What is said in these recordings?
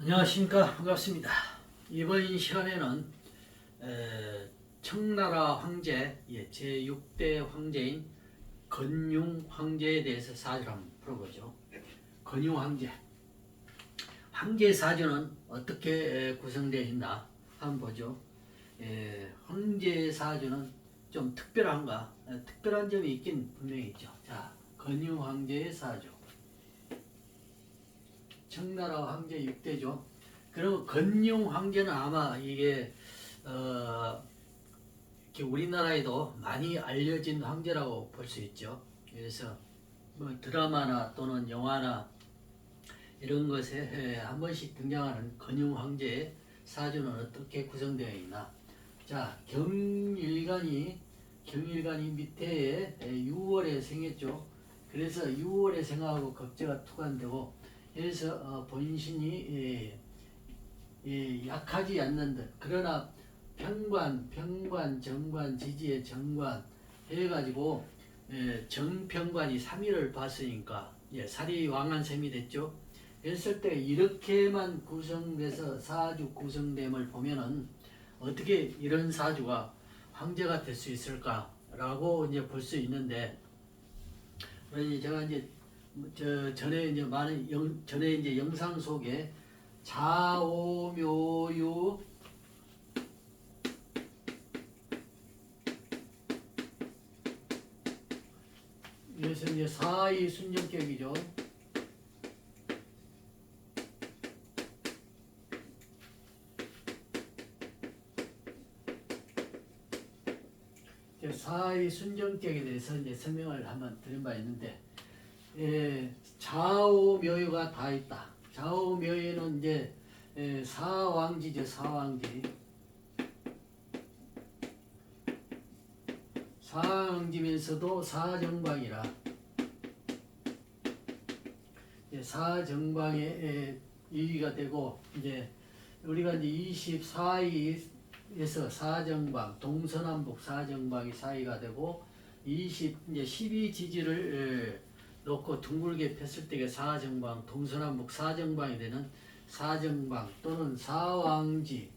안녕하십니까 반갑습니다. 이번 시간에는 에, 청나라 황제 예, 제6대 황제인 건융 황제에 대해서 사주를 한번 풀어보죠. 건융 황제 황제 사주는 어떻게 에, 구성되어 있나 한번 보죠. 에, 황제 사주는 좀 특별한가? 에, 특별한 점이 있긴 분명히 있죠. 자, 건융 황제의 사주. 청나라 황제 6대죠. 그리고 건용 황제는 아마 이게 어 우리나라에도 많이 알려진 황제라고 볼 수 있죠. 그래서 뭐 드라마나 또는 영화나 이런 것에 한 번씩 등장하는 건용 황제의 사주는 어떻게 구성되어 있나? 자, 경일관이 경일관이 밑에에 6월에 생겼죠. 그래서 6월에 생하고 겁재가 투관되고 그래서 어, 본신이 예, 예, 약하지 않는 듯 그러나 평관, 평관, 정관, 지지의 정관 해가지고 예, 정평관이 3일을 봤으니까 예, 살이 왕한 셈이 됐죠. 그랬을 때 이렇게만 구성돼서 사주 구성됨을 보면은 어떻게 이런 사주가 황제가 될 수 있을까라고 이제 볼 수 있는데 제가 이제 저 전에 이제 많은 영, 전에 이제 영상 속에 자오묘유 그래서 이제 사이 순정격이죠. 사이 순정격에 대해서 이제 설명을 한번 드린 바 있는데 예, 좌우 묘유가 다 있다. 좌우 묘유는 이제 예, 사왕지죠, 사왕지. 사왕지면서도 사정방이라. 예, 사정방의 예, 이위가 되고 이제 우리가 이제 24위에서 사정방, 동서남북 사정방이 사이가 되고 20 이제 12 지지를 예, 놓고 둥글게 폈을 때가 사정방, 동서남북 사정방이 되는 사정방 또는 사왕지.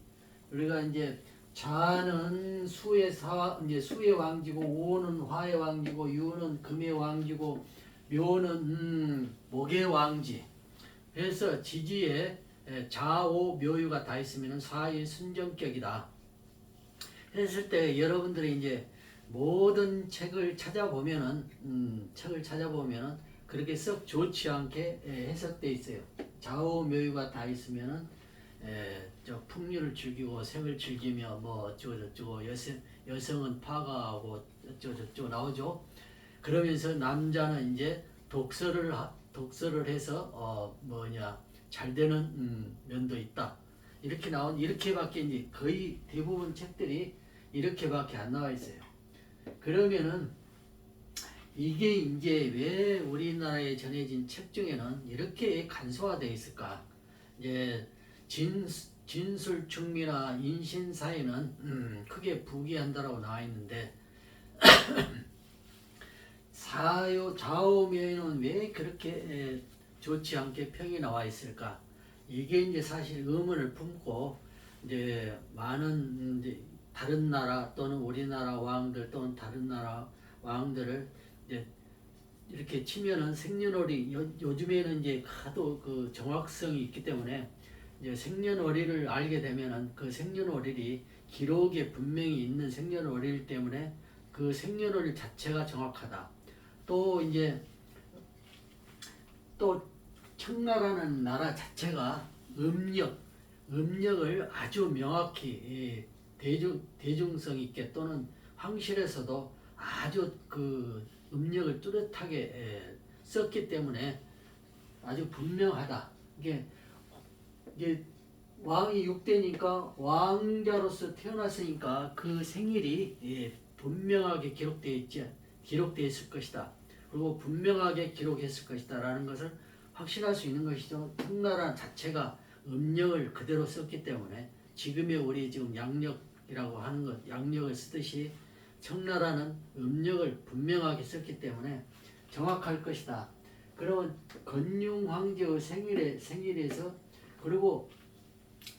우리가 이제 자는 수의 사 이제 수의 왕지고 오는 화의 왕지고 유는 금의 왕지고 묘는 음, 목의 왕지. 그래서 지지에 에, 좌오 묘유가 다 있으면 사의 순정격이다. 했을 때 여러분들이 이제 모든 책을 찾아보면은 음, 책을 찾아보면은 그렇게 썩 좋지 않게 에, 해석돼 있어요. 좌우 묘유가 다 있으면은 에, 저 풍류를 즐기고 생을 즐기며 뭐 어쩌고 저쩌고 여성 여성은 파가하고 어쩌고 저쩌고 나오죠. 그러면서 남자는 이제 독서를 하, 독서를 해서 어 뭐냐 잘 되는 음, 면도 있다. 이렇게 나온 이렇게밖에 이제 거의 대부분 책들이 이렇게밖에 안 나와 있어요. 그러면은 이게 이제 왜 우리나라에 전해진 책 중에는 이렇게 간소화되어 있을까? 이제 진 진술 충미나 인신사에는 음, 크게 부기한다라고 나와 있는데 사요 좌우면은 왜 그렇게 에, 좋지 않게 평이 나와 있을까? 이게 이제 사실 의문을 품고 이제 많은 이제 다른 나라 또는 우리나라 왕들 또는 다른 나라 왕들을 이제 이렇게 치면은 생년월일 요, 요즘에는 이제 하도 그 정확성이 있기 때문에 이제 생년월일을 알게 되면은 그 생년월일이 기록에 분명히 있는 생년월일 때문에 그 생년월일 자체가 정확하다. 또 이제 또 청나라는 나라 자체가 음력 음력을 아주 명확히 예, 대중 대중성 있게 또는 황실에서도 아주 그 음력을 뚜렷하게 예, 썼기 때문에 아주 분명하다. 이게 이게 왕이 6대니까 왕자로서 태어났으니까 그 생일이 예, 분명하게 기록되어 있지 기록되어 있을 것이다. 그리고 분명하게 기록했을 것이다라는 것을 확신할 수 있는 것이죠. 청나라 자체가 음력을 그대로 썼기 때문에 지금의 우리 지금 양력 이라고 하는 것, 양력을 쓰듯이 청나라는 음력을 분명하게 썼기 때문에 정확할 것이다. 그러면 건융 황제의 생일에 생일에서 그리고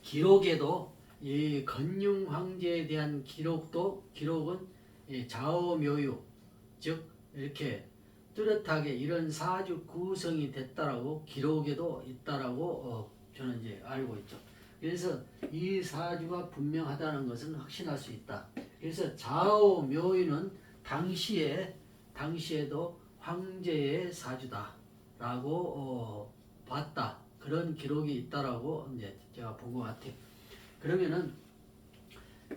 기록에도 이 건융 황제에 대한 기록도 기록은 이 좌우묘유 즉 이렇게 뚜렷하게 이런 사주 구성이 됐다라고 기록에도 있다라고 어, 저는 이제 알고 있죠. 그래서 이 사주가 분명하다는 것은 확신할 수 있다. 그래서 좌우묘유는 당시에 당시에도 황제의 사주다라고 어, 봤다. 그런 기록이 있다라고 이제 제가 본 것 같아요. 그러면은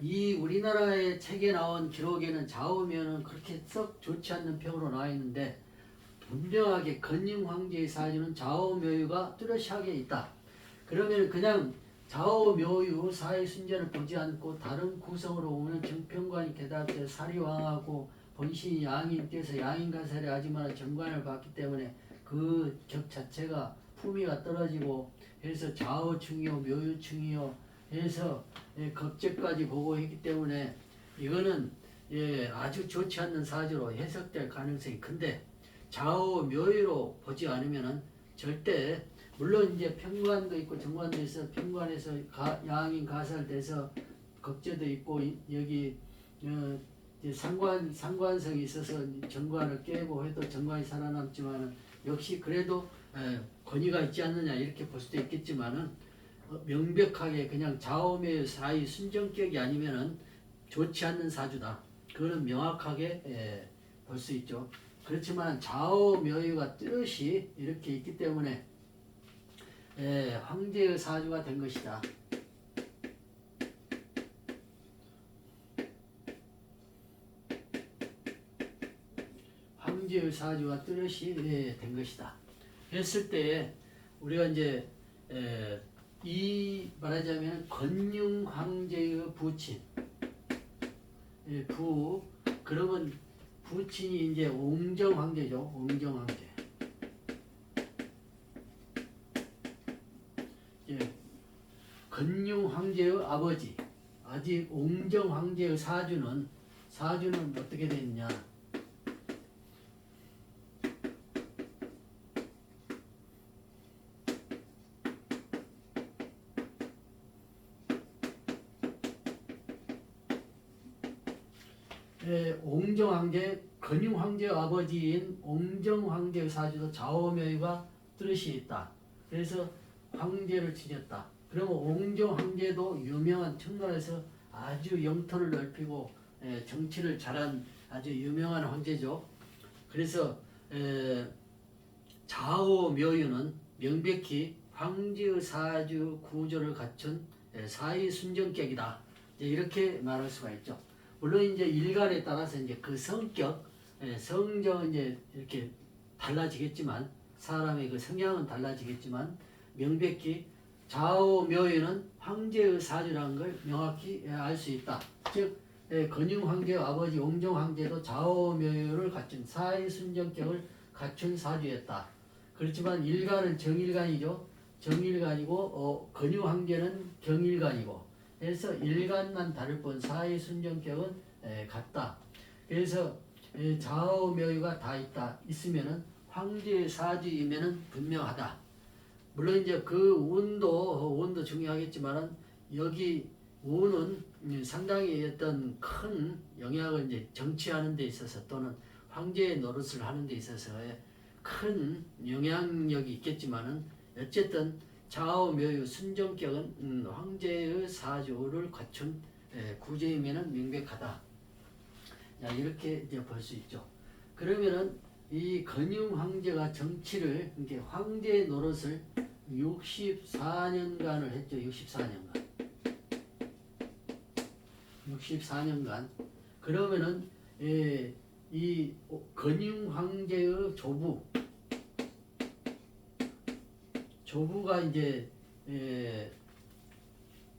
이 우리나라의 책에 나온 기록에는 좌우면은 그렇게 썩 좋지 않는 평으로 나와 있는데 분명하게 건임 황제의 사주는 좌우묘유가 뚜렷하게 있다. 그러면 그냥 좌우 묘유 사회 순전을 보지 않고 다른 구성으로 보면 정평관이 개답돼 사리왕하고 본신이 양인 떼서 양인가살이 하지만 정관을 받기 때문에 그 격 자체가 품위가 떨어지고 해서 좌우충이요 묘유충이요 해서 예, 겁제까지 보고 했기 때문에 이거는 예, 아주 좋지 않는 사주로 해석될 가능성이 큰데 좌우 묘유로 보지 않으면은 절대 물론 이제 평관도 있고 정관도 있어 평관에서 가, 양인 가살돼서 겁제도 있고 이- 여기 어, 상관 상관성이 있어서 정관을 깨고 해도 정관이 살아남지만은 역시 그래도 에, 권위가 있지 않느냐 이렇게 볼 수도 있겠지만은 어, 명백하게 그냥 좌우의 사이 순정격이 아니면은 좋지 않는 사주다. 그거는 명확하게 볼 수 있죠. 그렇지만 좌우 묘유가 뚜렷이 이렇게 있기 때문에 에, 황제의 사주가 된 것이다. 황제의 사주가 뚜렷이 예, 된 것이다. 했을 때 우리가 이제 에, 이 말하자면 건융 황제의 부친 예, 부 그러면 부친이 이제 옹정 황제죠. 옹정 황제. 예, 건융 황제의 아버지 아직 옹정 황제의 사주는 사주는 어떻게 됐냐? 예, 옹정 황제 건융 황제 아버지인 옹정 황제 사주도 좌우묘유가 뚜렷이 있다. 그래서 황제를 지녔다. 그러면 옹정 황제도 유명한 청나라에서 아주 영토를 넓히고 예, 정치를 잘한 아주 유명한 황제죠. 그래서 에, 좌우 묘유는 명백히 황제의 사주 구조를 갖춘 예, 사위 순정격이다. 이렇게 말할 수가 있죠. 물론 이제 일간에 따라서 이제 그 성격, 예, 성정은 이제 이렇게 달라지겠지만 사람의 그 성향은 달라지겠지만 명백히 좌우묘유는 황제의 사주라는 걸 명확히 알 수 있다. 즉 예, 건융 황제 아버지 옹정 황제도 좌우묘유를 갖춘 사의 순정격을 갖춘 사주였다. 그렇지만 일간은 정일간이죠. 정일간이고 어, 건융 황제는 경일간이고 그래서 일간만 다를 뿐 사의 순정격은 에, 같다. 그래서 에, 좌우 묘유가 다 있다. 있으면은 황제의 사주이면은 분명하다. 물론 이제 그 운도 운도 중요하겠지만은 여기 운은 음, 상당히 어떤 큰 영향을 이제 정치하는 데 있어서 또는 황제의 노릇을 하는 데 있어서의 큰 영향력이 있겠지만은 어쨌든 좌우묘유 순정격은 음, 황제의 사주를 갖춘 에, 구제이면은 명백하다. 자, 이렇게 이제 볼 수 있죠. 그러면은 이 건융 황제가 정치를 이렇게 황제의 노릇을 64년간을 했죠. 64년간. 64년간. 그러면은 예, 이 건융 황제의 조부 조부가 이제 에,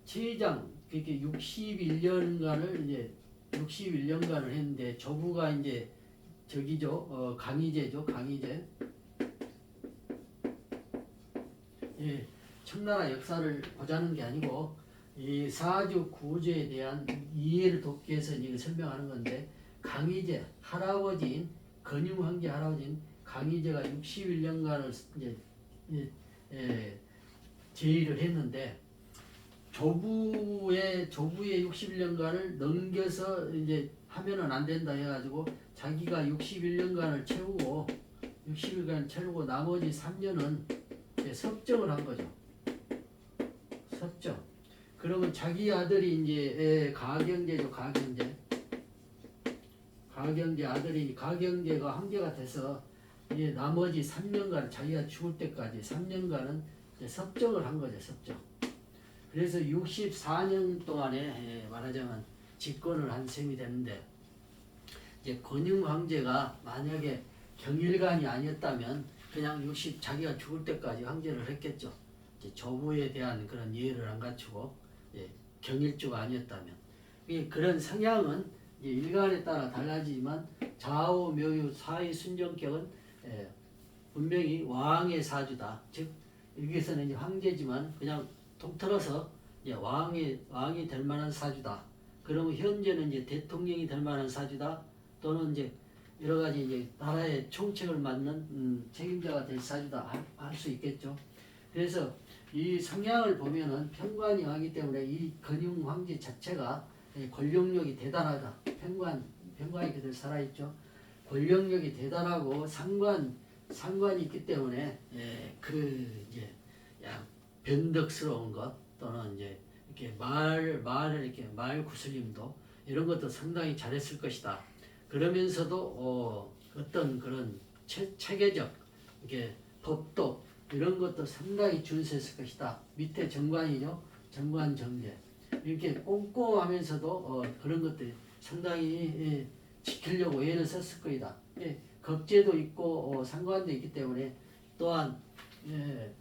최장 그렇게 61년간을 이제 61년간을 했는데 조부가 이제 저기죠 어, 강희제죠 강희제. 예, 청나라 역사를 보자는 게 아니고 이 사주 구조에 대한 이해를 돕기 위해서 이거 설명하는 건데 강희제 할아버지인 건융 황제 할아버지인 강희제가 61년간을 이제 예, 예, 제의를 했는데 조부의 조부의 61년간을 넘겨서 이제 하면은 안 된다 해가지고 자기가 61년간을 채우고 60일간 채우고 나머지 3년은 섭정을 한 거죠. 섭정. 그러면 자기 아들이 이제 예, 가경제죠, 가경제. 가경제 아들이 가경제가 한계가 돼서 이제 나머지 3년간 자기가 죽을 때까지 3년간은 이제 섭정을 한 거죠, 섭정. 그래서 64년 동안에 예, 말하자면 집권을 한 셈이 되는데 이제 권융 황제가 만약에 경일관이 아니었다면 그냥 60 자기가 죽을 때까지 황제를 했겠죠. 이제 조부에 대한 그런 예의를 안 갖추고 예, 경일주가 아니었다면 이 그런 성향은 이제 일간에 따라 달라지지만 좌우 묘유 사위 순정격은 예, 분명히 왕의 사주다. 즉 여기서는 이제 황제지만 그냥 통틀어서 이제 왕이 왕이 될 만한 사주다. 그러면 현재는 이제 대통령이 될 만한 사주다. 또는 이제 여러 가지 이제 나라의 총책을 맡는 음, 책임자가 될 사주다 할 수 있겠죠. 그래서 이 성향을 보면은 편관이 하기 때문에 이 근융 황제 자체가 예, 권력력이 대단하다. 편관 편관이 그대로 살아있죠. 권력력이 대단하고 상관 상관이 있기 때문에 예, 그 이제 약 변덕스러운 것 또는 이제 이렇게 말 말을 이렇게 말 구슬림도 이런 것도 상당히 잘했을 것이다. 그러면서도 어, 어떤 그런 체, 체계적 이게 법도 이런 것도 상당히 준수했을 것이다. 밑에 정관이죠. 정관 정제 이렇게 꼼꼼하면서도 어, 그런 것들이 상당히 예, 지키려고 애를 썼을 거이다. 예, 겁제도 있고 어, 상관도 있기 때문에 또한 예,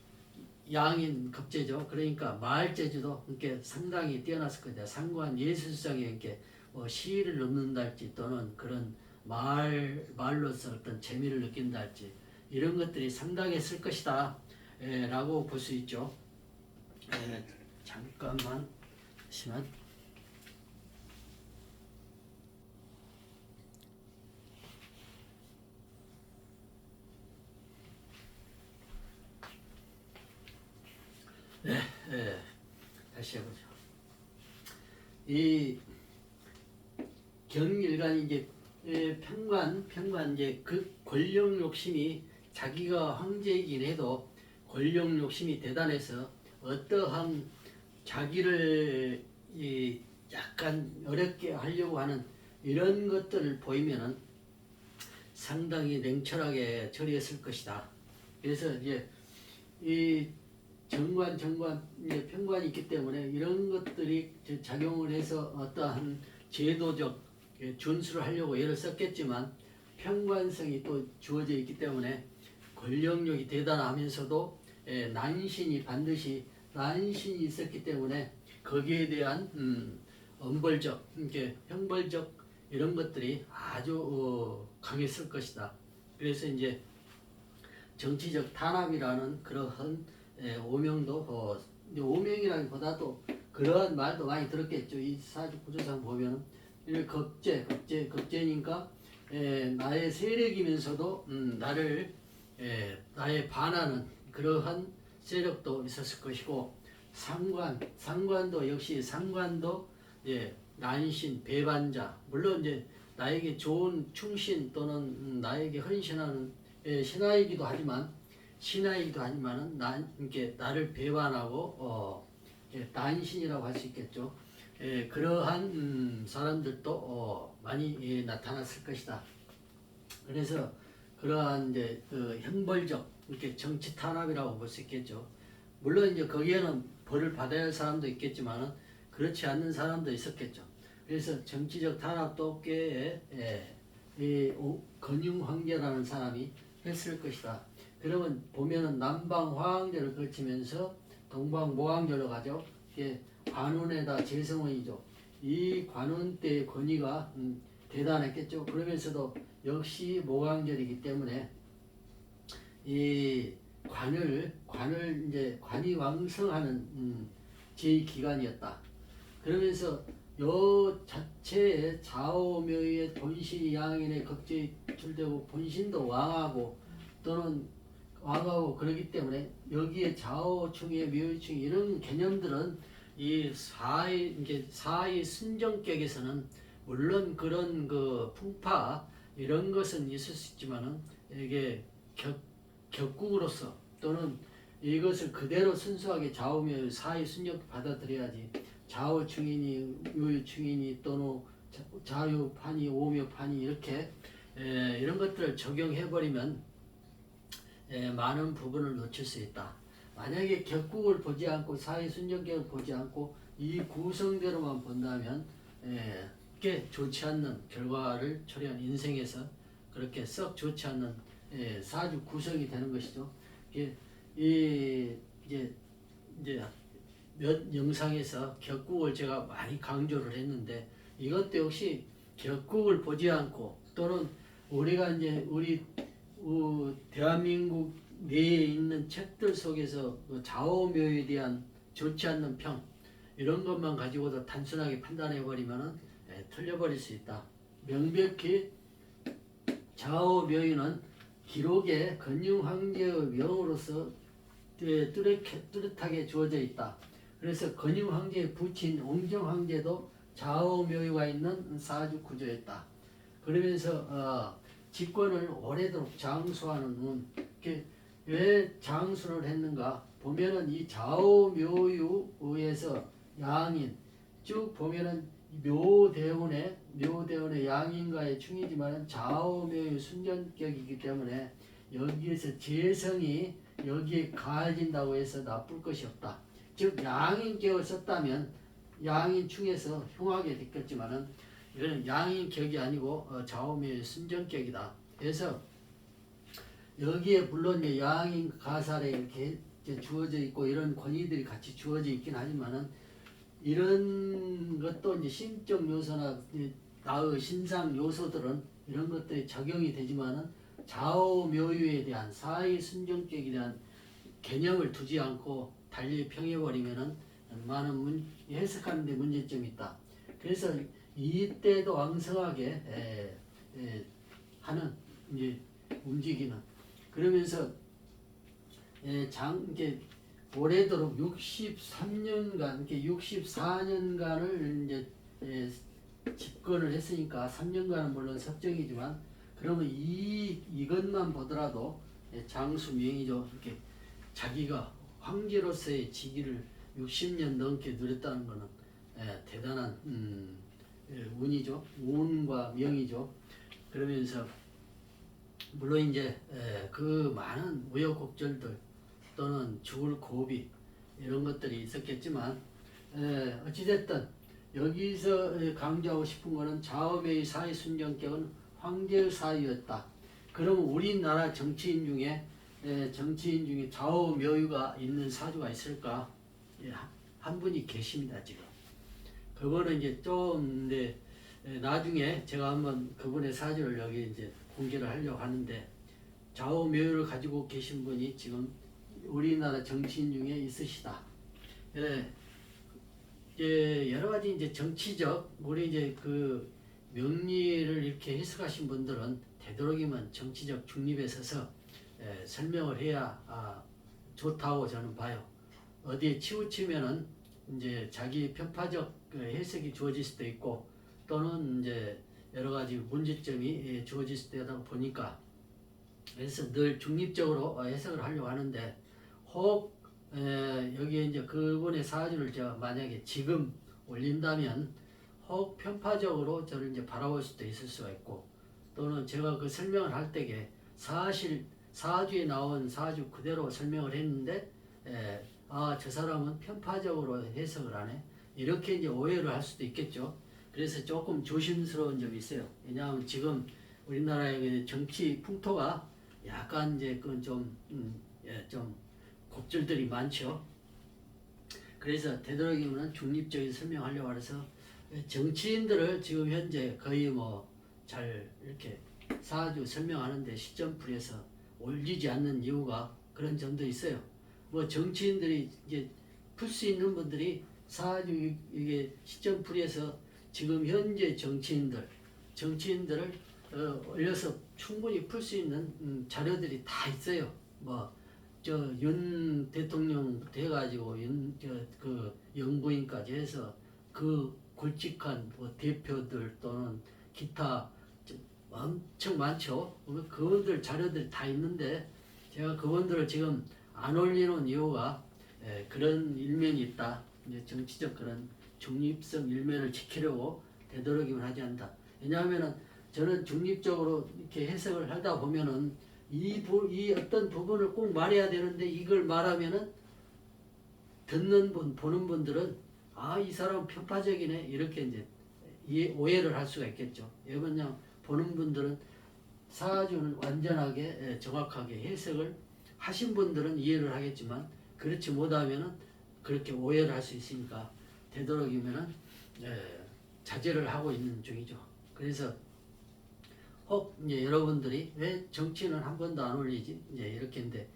양인 겁제죠. 그러니까 마을제주도 이렇게 상당히 뛰어났을 거다. 상관 예술성에 이렇게 뭐 시를 넣는달지 또는 그런 말 말로서 어떤 재미를 느낀달지 이런 것들이 상당했을 것이다. 예, 라고 볼 수 있죠. 예, 잠깐만 잠시만. 네, 예, 다시 해보죠. 이 경일관이 이제 예, 평관 평관 이제 그 권력 욕심이 자기가 황제이긴 해도 권력 욕심이 대단해서 어떠한 자기를 이 약간 어렵게 하려고 하는 이런 것들을 보이면은 상당히 냉철하게 처리했을 것이다. 그래서 이제 이 정관 정관 이제 편관이 있기 때문에 이런 것들이 작용을 해서 어떠한 제도적 예, 준수를 하려고 애를 썼겠지만 편관성이 또 주어져 있기 때문에 권력력이 대단하면서도 예, 난신이 반드시 난신이 있었기 때문에 거기에 대한 음, 엄벌적, 이렇게 형벌적 이런 것들이 아주 어, 강했을 것이다. 그래서 이제 정치적 탄압이라는 그러한 예, 오명도 어, 오명이라기보다도 그러한 말도 많이 들었겠죠. 이 사주 구조상 보면 은이 겁제, 겁제, 겁제니까 예, 나의 세력이면서도 음, 나를 예, 나의 반하는 그러한 세력도 있었을 것이고 상관, 상관도 역시 상관도 예, 난신, 배반자 물론 이제 나에게 좋은 충신 또는 음, 나에게 헌신하는 예, 신하이기도 하지만 신하이기도 하지만은 난 이렇게 나를 배반하고 어, 예, 난신이라고 할 수 있겠죠. 예, 그러한 음, 사람들도 어, 많이 예, 나타났을 것이다. 그래서 그러한 이제 그 형벌적 이렇게 정치 탄압이라고 볼 수 있겠죠. 물론 이제 거기에는 벌을 받아야 할 사람도 있겠지만은 그렇지 않는 사람도 있었겠죠. 그래서 정치적 탄압도 꽤 예, 이 오- 건융 황제라는 사람이 했을 것이다. 그러면 보면은 남방 화왕제를 거치면서 동방 모왕제로 가죠. 이게 관운에다 재성원이죠. 이 관운 때의 권위가 음, 대단했겠죠. 그러면서도 역시 모왕절이기 때문에 이 관을 관을 이제 관이 왕성하는 음, 제 기간이었다. 그러면서 요 자체의 좌우묘의 본신이 양인의 겁제에 출되고 본신도 왕하고 또는 와가고 그러기 때문에 여기에 좌우충의 묘유충 이런 개념들은 이 사의 이제 사의 순정격에서는 물론 그런 그 풍파 이런 것은 있을 수 있지만은 이게 격 격국으로서 또는 이것을 그대로 순수하게 좌우묘 사의 순정 받아들여야지 좌우충이니 요유충이니 또는 자- 자유판이 오묘판이 이렇게 에, 이런 것들을 적용해 버리면 에, 많은 부분을 놓칠 수 있다. 만약에 격국을 보지 않고 사회 순정격을 보지 않고 이 구성대로만 본다면 에, 꽤 좋지 않는 결과를 초래한 인생에서 그렇게 썩 좋지 않는 에, 사주 구성이 되는 것이죠. 이게 이 이제 이제 몇 영상에서 격국을 제가 많이 강조를 했는데 이것도 역시 격국을 보지 않고 또는 우리가 이제 우리 우 대한민국 내에 있는 책들 속에서 그 좌우묘에 대한 좋지 않는 평 이런 것만 가지고도 단순하게 판단해 버리면은 예, 틀려버릴 수 있다. 명백히 좌우묘유는 기록에 건융 황제의 명으로서 예, 뚜렷- 뚜렷하게 주어져 있다. 그래서 건융 황제의 부친 옹정 황제도 좌우묘유가 있는 사주 구조였다. 그러면서 어, 집권을 오래도록 장수하는 운. 이게 왜 장수를 했는가? 보면은 이 좌우묘유에서 양인 쭉 보면은 묘대운의 묘대운의 양인과의 충이지만 좌우묘유 순전격이기 때문에 여기에서 재성이 여기에 가해진다고 해서 나쁠 것이 없다. 즉 양인격을 썼다면 양인충에서 흉하게 됐겠지만은 이거는 양인격이 아니고 어, 좌우묘의 순전격이다. 그래서 여기에 물론 이제 양인 가살에 이렇게 주어져 있고 이런 권위들이 같이 주어져 있긴 하지만은 이런 것도 이제 신적 요소나 나의 신상 요소들은 이런 것들이 적용이 되지만은 좌우 묘유에 대한 사의 순정격에 대한 개념을 두지 않고 달리 평해버리면은 많은 문, 해석하는데 문제점이 있다. 그래서 이때도 왕성하게 에, 에, 하는 이제 움직이는 그러면서 에, 장 이제 오래도록 63년간 이렇게 64년간을 이제 에, 집권을 했으니까 3년간은 물론 석정이지만 그러면 이 이것만 보더라도 예, 장수 명이죠. 이렇게 자기가 황제로서의 직위를 60년 넘게 누렸다는 것은 예, 대단한 음, 예, 운이죠. 운과 명이죠. 그러면서 물론 이제 예, 그 많은 우여곡절들 또는 죽을 고비 이런 것들이 있었겠지만 예, 어찌됐든 여기서 강조하고 싶은 것은 좌우의 사회 순정격은 황제의 사유였다. 그러면 우리나라 정치인 중에 에, 정치인 중에 좌우 묘유가 있는 사주가 있을까? 예, 한- 한 분이 계십니다 지금. 그거는 이제 좀 이제 에, 나중에 제가 한번 그분의 사주를 여기 이제 공개를 하려고 하는데 좌우 묘유를 가지고 계신 분이 지금 우리나라 정치인 중에 있으시다. 예, 이제 여러 가지 이제 정치적 우리 이제 그 명리를 이렇게 해석하신 분들은 되도록이면 정치적 중립에 서서 에, 설명을 해야 아, 좋다고 저는 봐요. 어디에 치우치면은 이제 자기 편파적 그 해석이 주어질 수도 있고 또는 이제 여러 가지 문제점이 예, 주어질 있다고 보니까 그래서 늘 중립적으로 어, 해석을 하려고 하는데 혹 에, 여기에 이제 그분의 사주를 제가 만약에 지금 올린다면 혹 편파적으로 저를 이제 바라볼 수도 있을 수가 있고 또는 제가 그 설명을 할 때에 사실 사주에 나온 사주 그대로 설명을 했는데 아 저 사람은 편파적으로 해석을 하네 이렇게 이제 오해를 할 수도 있겠죠. 그래서 조금 조심스러운 점이 있어요. 왜냐하면 지금 우리나라의 그 정치 풍토가 약간 이제 그좀 음, 예, 좀 곡절들이 많죠. 그래서 되도록이면 중립적인 설명하려고 해서 정치인들을 지금 현재 거의 뭐 잘 이렇게 사주 설명하는데 시점풀에서 올리지 않는 이유가 그런 점도 있어요. 뭐 정치인들이 이제 풀 수 있는 분들이 사주 이게 시점풀에서 지금 현재 정치인들 정치인들을 어, 올려서 충분히 풀 수 있는 음, 자료들이 다 있어요. 뭐 저 윤 대통령부터 해가지고 윤저그 영부인까지 해서 그 굵직한 뭐 대표들 또는 기타 좀 엄청 많죠. 그- 그분들 자료들이 다 있는데 제가 그분들을 지금 안 올리는 이유가 예, 그런 일면이 있다. 이제 정치적 그런 중립성 일면을 지키려고 되도록이면 하지 않다. 왜냐하면은 저는 중립적으로 이렇게 해석을 하다 보면은 이, 부, 이 어떤 부분을 꼭 말해야 되는데 이걸 말하면은 듣는 분, 보는 분들은 아, 이 사람 편파적이네. 이렇게 이제 오해를 할 수가 있겠죠. 왜냐면 보는 분들은 사주는 완전하게 예, 정확하게 해석을 하신 분들은 이해를 하겠지만 그렇지 못하면은 그렇게 오해를 할 수 있으니까 되도록이면은 예, 자제를 하고 있는 중이죠. 그래서 혹 이제 여러분들이 왜 정치는 한 번도 안 올리지? 이제 이렇게인데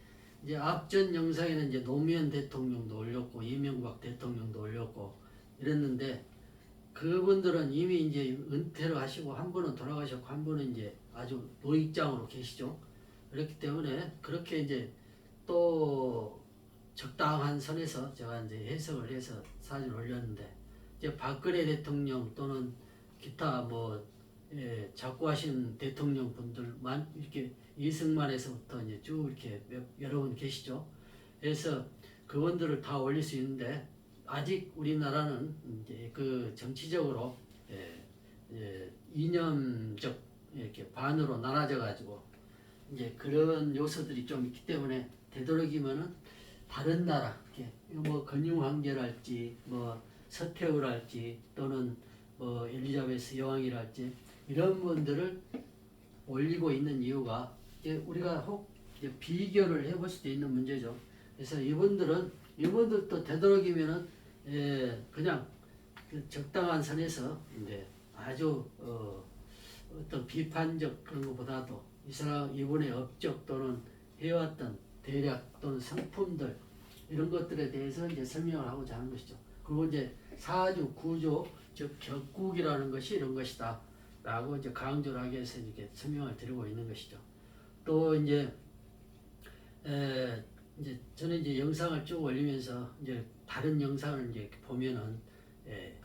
이제 앞전 영상에는 이제 노무현 대통령도 올렸고 이명박 대통령도 올렸고 이랬는데 그분들은 이미 이제 은퇴를 하시고 한 분은 돌아가셨고 한 분은 이제 아주 노익장으로 계시죠. 그렇기 때문에 그렇게 이제 또 적당한 선에서 제가 이제 해석을 해서 사진을 올렸는데 이제 박근혜 대통령 또는 기타 뭐 예, 자꾸 하신 대통령 분들만 이렇게 이승만에서부터 이제 쭉 이렇게 몇, 여러 분 계시죠. 그래서 그분들을 다 올릴 수 있는데 아직 우리나라는 이제 그 정치적으로 예, 예, 이념적 이렇게 반으로 나눠져 가지고 이제 그런 요소들이 좀 있기 때문에 되도록이면은 다른 나라 뭐 건융 황제랄지 뭐 서태후랄지 또는 뭐 엘리자베스 여왕이랄지 이런 분들을 올리고 있는 이유가 우리가 혹 비교를 해볼 수도 있는 문제죠. 그래서 이분들은 이분들도 되도록이면은 예, 그냥 그 적당한 선에서 이제 아주 어, 어떤 비판적 그런 것보다도 이 사람 이분의 업적 또는 해왔던 대략 또는 상품들 이런 것들에 대해서 이제 설명을 하고자 하는 것이죠. 그리고 이제 사주 구조 즉 격국이라는 것이 이런 것이다. 라고 이제 강조를 하기 위해서 이렇게 설명을 드리고 있는 것이죠. 또 이제 에, 이제 저는 이제 영상을 쭉 올리면서 이제 다른 영상을 이제 보면은 예,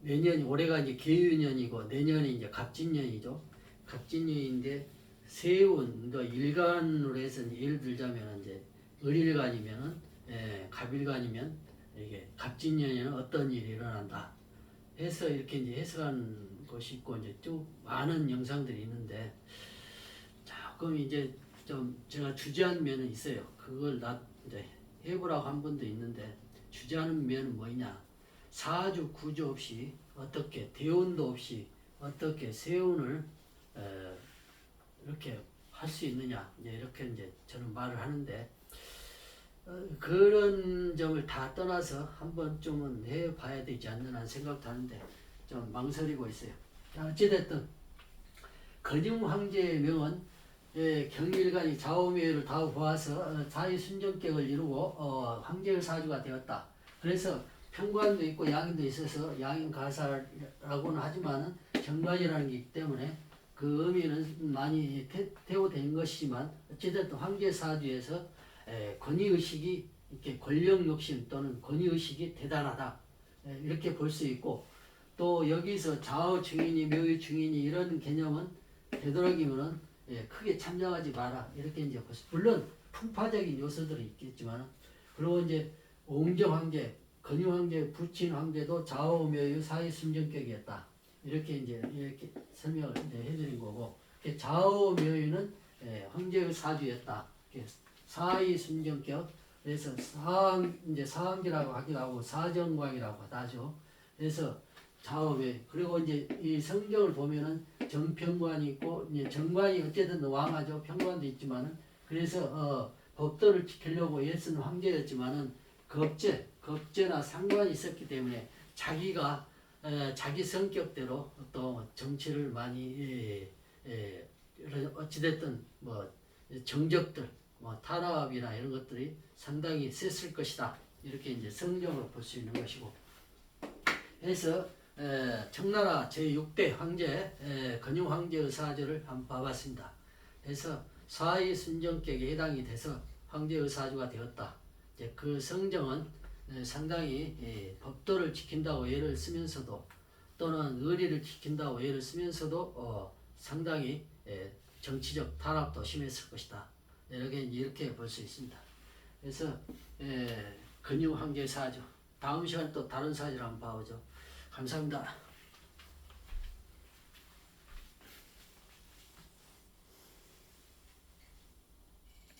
내년이 올해가 이제 개유년이고 내년이 이제 갑진년이죠. 갑진년인데 세운 그 일간으로 해서 예를 들자면 이제 을일간이면은 예, 갑일간이면 이게 갑진년에는 어떤 일이 일어난다. 해서 이렇게 이제 해석한 것이 있고 이제 쭉 많은 영상들이 있는데 조금 이제 좀 제가 주저한 면은 있어요. 그걸 나 이제 해보라고 한 분도 있는데 주저하는 면은 뭐냐? 사주 구조 없이 어떻게 대운도 없이 어떻게 세운을 에, 이렇게 할 수 있느냐? 이제 이렇게 이제 저는 말을 하는데 어, 그런 점을 다 떠나서 한 번쯤은 해봐야 되지 않느냐 생각도 하는데 좀 망설이고 있어요. 자, 어찌됐든 건임 황제의 명은 예, 경일간이 좌우명을 다 보아서 어, 자의 순정격을 이루고 어, 황제의 사주가 되었다. 그래서 평관도 있고 양인도 있어서 양인 가사라고는 하지만은 정관이라는 게 있기 때문에 그 의미는 많이 태, 태호된 것이지만 어찌됐든 황제 사주에서 에, 권위 의식이 이렇게 권력 욕심 또는 권위 의식이 대단하다. 에, 이렇게 볼 수 있고 또 여기서 좌우 증인이 묘의 증인이 이런 개념은 되도록이면은 예, 크게 참정하지 마라. 이렇게 이제 물론 풍파적인 요소들이 있겠지만 그리고 이제 옹정 황제, 건유 황제, 부친 황제도 좌우 묘의 사이 순정격이었다 이렇게 이제 이렇게 설명을 해드린 거고 좌우 묘의는 예, 황제의 사주였다. 사이 순정격 그래서 사항 이제 사항기라고 하기도 하고 사정광이라고 하죠. 그래서 좌우에 그리고 이제 이 성경을 보면은 정평관이 있고 이제 정관이 어쨌든 왕하죠. 평관도 있지만은 그래서 어, 법도를 지키려고 예수는 황제였지만은 겁제 겁제나 상관이 있었기 때문에 자기가 에, 자기 성격대로 또 정치를 많이 어찌됐든 뭐 정적들 뭐 탄압이나 이런 것들이 상당히 셌을 것이다 이렇게 이제 성경으로 볼 수 있는 것이고 그래서 에, 청나라 제6대 황제 에, 건용 황제의 사주를 한번 봐봤습니다. 그래서 사의 순정격에 해당이 돼서 황제의 사주가 되었다. 이제 그 성정은 에, 상당히 예, 법도를 지킨다고 예를 쓰면서도 또는 의리를 지킨다고 예를 쓰면서도 어, 상당히 예, 정치적 탄압도 심했을 것이다. 이렇게 이렇게 볼 수 있습니다. 그래서 예, 근유 황제 사주 다음 시간 또 다른 사주를 한번 봐보죠. 감사합니다.